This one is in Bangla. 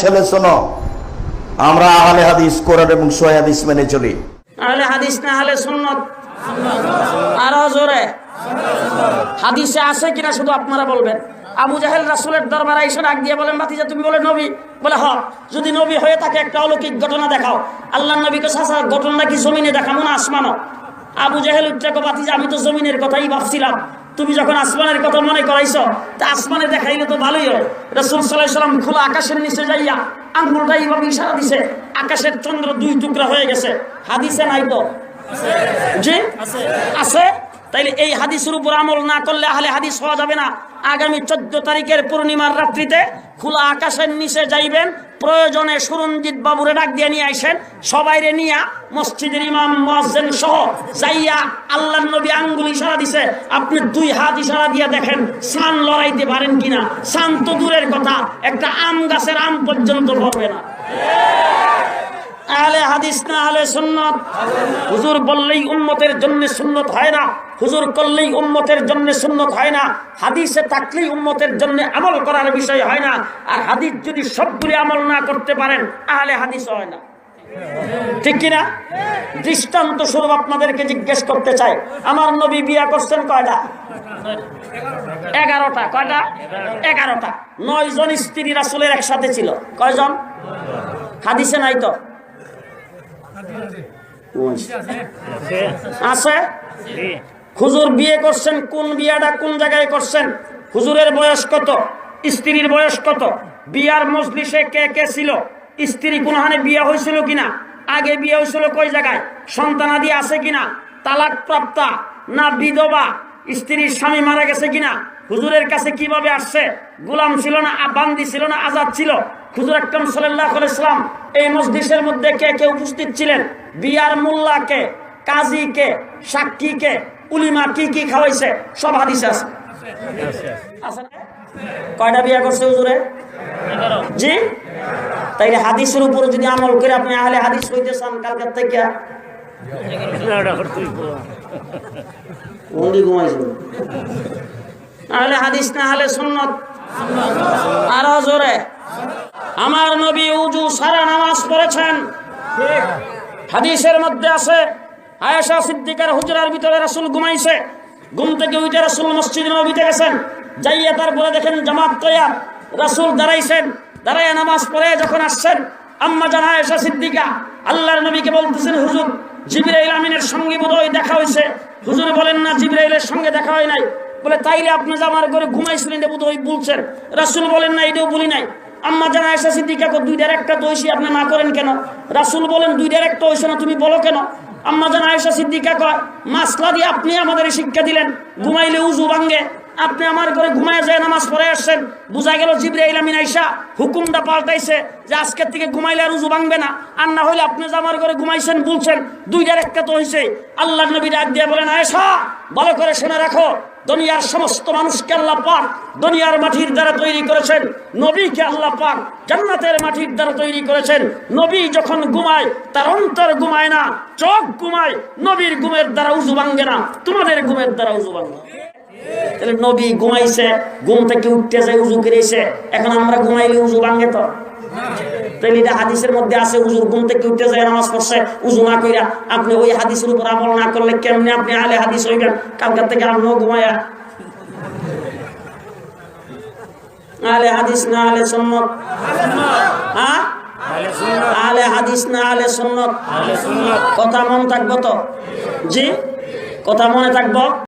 ছেলে শোনো। আমরা আহলে হাদিস, কোরআন এবং সোয়া হাদিস মেনে চলি। আহলে হাদিস না হলে সুন্নত? আরও জোরে হাদিসে আছে কিনা শুধু আপনারা বলবেন? আবু জাহেল রাসুলের দরবারে এসে ডাক দিয়ে বলেন বাতিজা তুমি বলে নবী? বলে হ যদি নবী হয়ে থাকে একটা অলৌকিক ঘটনা দেখাও। আল্লাহ নবীকে সাসা ঘটনা কি জমিনে দেখাবো না আসমানো আবু জাহেল উচ্চাকে বাতিজা আমি তো জমিনের কথাই ভাবছিলাম। তুমি যখন আসমানের কথা মনে করাইছো, তা আসমানে দেখাইলে তো ভালোই হয় রসুল সাল্লাম খোলা আকাশের নিচে যাইয়া আঙ্গুলটা এইভাবে ইশারা দিছে, আকাশের চন্দ্র দুই টুকরা হয়ে গেছে। হাদিসে নাই তো? আছে। তাইলে এই হাদিসের উপর আমল না করলে আহলে হাদিস হওয়া যাবে না। আগামী চোদ্দ তারিখের পূর্ণিমার রাত্রিতে খোলা আকাশের নিচে যাইবেন, প্রয়োজনে সুরঞ্জিত বাবুরে ডাক দিয়ে নিয়ে আইসেন সবাইরে নিয়া মসজিদের ইমাম মসজেন সহ যাইয়া আল্লাহ নবী আঙ্গুল ইশারা দিছে। আপনি দুই হাত ইশারা দিয়ে দেখেন, সান লড়াইতে পারেন কিনা? সান তো দূরের কথা, একটা আম গাছের আম পর্যন্ত পড়বে না। হাদিস না হলে সুন্নত। হুজুর বললেই উম্মতের জন্য সুন্নত হয় না। হুজুর করলেই উম্মতের জন্য সুন্নত হয় না। হাদিসে থাকলেই উম্মতের জন্য আমল করার বিষয় হয় না। আর হাদিস যদি সবগুলি আমল না করতে পারেন, আহলে হাদিস হয় না। ঠিক কিনা? দৃষ্টান্ত স্বরূপ আপনাদেরকে জিজ্ঞেস করতে চাই। আমার নবী বিয়া করছেন কয়টা? এগারোটা। কয়টা? এগারোটা। নয় জন স্ত্রী রাসুলের একসাথে ছিল। কয়জন? হাদিসে নাই তো? আছে? হুজুর বিয়ে করছেন, কোন বিয়াটা কোন জায়গায় করছেন? হুজুরের বয়স কত? স্ত্রীর বয়স কত? বিয়ার মজলিসে কে কে ছিল? স্ত্রী কোনখানে বিয়ে হয়েছিল কিনা? আগে বিয়ে হয়েছিল কই জায়গায়? সন্তানাদি আছে কিনা? তালাক প্রাপ্তা না বিধবা? স্ত্রীর স্বামী মারা গেছে কিনা? হুজুরের কাছে কীভাবে আসছে? গোলাম ছিল না বান্দি ছিল না আজাদ ছিল। হুজুর আকরম সাল্লাহ ইসলাম এই মসজিদের মধ্যে কে কে উপস্থিত ছিলেন? বিয়ার মোল্লাকে কাজীকে সাক্ষীকে উলিমা কি কি খাওয়াইছে? সব হাদিস আছে? কয়টা বিয়া করছে হুজুরে? জি? তাইলে হাদিসের উপর যদি আমল করে আপনি আহলে হাদিস হইতে চান কালকার থেকে। ঘুমাইছিল আহলে হাদিস না হলে সুন্নত। আরও জোরে। আমার নবী উজু সারা নামাজ পড়েছেন। হাদিসের মধ্যে আছে, আয়েশা সিদ্দিকার হুজরার ভিতরে রাসুল ঘুমাইছে। ঘুম থেকে উঠে রাসূল মসজিদ নবীতে গেছেন। যাইয়া তারপরে দেখেন জামাত তৈয়ার। রাসূল দাঁড়াইছেন। দাঁড়াইয়া নামাজ পড়ে যখন আসছেন, আম্মা জান আয়েশা সিদ্দিকা, আল্লাহর নবীকে বলতেছেন, হুজুর, জিবরাইল আমিনের সঙ্গে বোধহয় দেখা হয়েছে হুজুর বলেন, না, জিবরাইলের সঙ্গে দেখা হয় নাই। বলে, তাইলে আপনি যে আমার ঘরে ঘুমাইছিলেন এটা বোধহয় বলছেন। রাসুল বলেন, না, এটাও বলি নাই। আম্মা জানা আয়সা সিদ্দিকা দুই দুইটার একটা দোষী আপনি না করেন কেন? রাসুল বলেন দুইটার একটা হয়েছে না, তুমি বলো কেন? আম্মা জানা এসে সিদ্দিকা কয়, মাসলা দিয়ে আপনি আমাদের শিক্ষা দিলেন, ঘুমাইলে উজু ভাঙ্গে আপনি আমার ঘরে ঘুমায় যায়, নামাজ পড়ে আসছেন। বুঝা গেল জিব্রাইল আমিন আইসা হুকুমটা পাল্টাইছে যে আজকের থেকে ঘুমাইলে আর উজু ভাঙবে না। আর না হইলে আপনি যে আমার ঘরে ঘুমাইছেন, বলছেন, দুইটার একটা তো হইছে। আল্লাহ নবী ডাক দিয়ে বলেন, আয়েশা, ভালো করে শুনে রাখো, দুনিয়ার সমস্ত মানুষকে আল্লাহ পাক দুনিয়ার মাটির দ্বারা তৈরি করেছেন। নবীকে আল্লাহ পাক জান্নাতের মাটির দ্বারা তৈরি করেছেন। নবী যখন ঘুমায়, তার অন্তর ঘুমায় না, চোখ ঘুমায়, নবীর ঘুমের দ্বারা উজু ভাঙ্গে না। তোমাদের ঘুমের দ্বারা উজু ভাঙ্গে তাহলে নবী ঘুমাইছে ঘুম থেকে উঠতে যায় উজু করেছে। এখন আমরা ঘুমাইলে উজু ভাঙ্গে তো। তাহলে এটা হাদিসের মধ্যে আছে উজুর ঘুম থেকে উঠতে যায় নামাজ পড়ছে উজু না কইরা। আপনি ওই হাদিসের উপর আমল না করলে কেমনে আপনি আলে হাদিস হইবেন? কালকার থেকে আপনিও ঘুমায়া। আলে হাদিস না আলে সুন্নত। হ্যাঁ? আলে হাদিস না আলে সুন্নত। কথা মন থাকব তো? জি? কথা মনে থাকব?